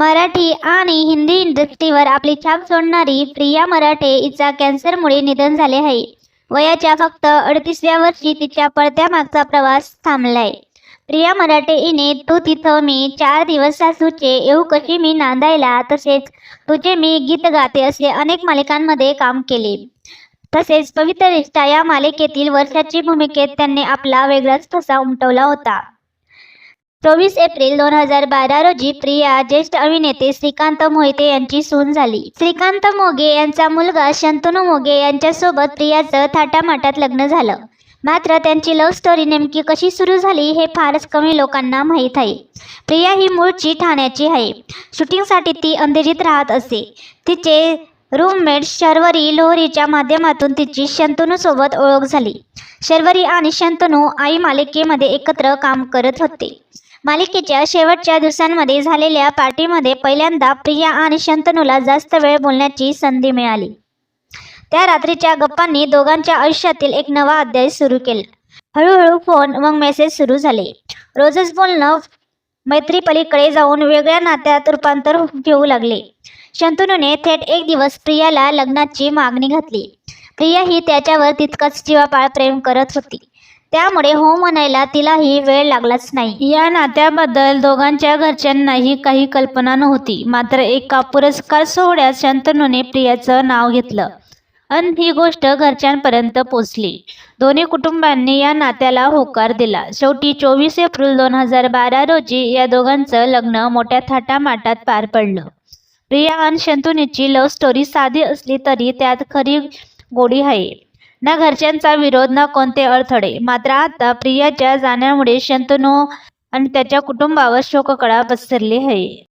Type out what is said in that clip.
मराठी आणि हिंदी इंडस्ट्रीवर आपली छाप सोडणारी प्रिया मराठे हिचा कॅन्सरमुळे निधन झाले आहे. वयाच्या फक्त अडतीसव्या वर्षी तिच्या पडद्यामागचा प्रवास थांबलाय. प्रिया मराठे हिने तू तिथं मी चार दिवस सासूचे येऊ कशी मी नांदायला तसेच तुझे मी गीत गाते असे अनेक मालिकांमध्ये काम केले. तसेच पवित्र रिश्ता या मालिकेतील वर्षाची भूमिकेत त्यांनी आपला वेगळाच ठसा उमटवला होता. चोवीस एप्रिल दोन हजार बारा रोजी प्रिया ज्येष्ठ अभिनेते श्रीकांत मोहिते यांची सून झाली. श्रीकांत मोगे यांचा मुलगा शंतनू मोगे यांच्यासोबत प्रियाचं थाटामाटात लग्न झालं. मात्र त्यांची लव्ह स्टोरी नेमकी कशी सुरू झाली हे फारच कमी लोकांना माहीत आहे. प्रिया ही मूळची ठाण्याची आहे. शूटिंगसाठी ती अंधेरीत राहत असे. तिचे रूममेट शर्वरी लोहरीच्या माध्यमातून तिची शंतनूसोबत ओळख झाली. शर्वरी आणि शंतनू आई मालिकेमध्ये एकत्र काम करत होते. मालिकेच्या शेवटच्या दिवसांमध्ये झालेल्या पार्टीमध्ये पहिल्यांदा प्रिया आणि शंतनूला जास्त वेळ बोलण्याची संधी मिळाली. त्या रात्रीच्या गप्पांनी दोघांच्या आयुष्यातील एक नवा अध्याय सुरू केला. हळूहळू फोन मग मेसेज सुरू झाले. रोजच बोलणं मैत्रीपलीकडे जाऊन वेगळ्या नात्यात रूपांतर घेऊ लागले. शंतनूने थेट एक दिवस प्रियाला लग्नाची मागणी घातली. प्रिया ही त्याच्यावर तितकंच जीवापाळ प्रेम करत होती. त्यामुळे हो म्हणायला तिलाही वेळ लागलाच नाही. या नात्याबद्दल दोघांच्या घरच्यांनाही काही कल्पना नव्हती. मात्र एका पुरस्कार सोहळ्यात शंतनूने प्रियाचं नाव घेतलं. अन ही गोष्ट घरच्यांपर्यंत पोचली. दोन्ही कुटुंबांनी या नात्याला होकार दिला. शेवटी चोवीस एप्रिल दोन हजार बारा रोजी या दोघांचं लग्न मोठ्या थाटामाटात पार पडलं. प्रिया आणि शंतनूची लव्ह स्टोरी साधी असली तरी त्यात खरी गोडी आहे. ना घरच्यांचा विरोध ना कोणते अडथळे. मात्र आता प्रियाच्या जाण्यामुळे शंतनू आणि त्याच्या कुटुंबावर शोककळा पसरली आहे.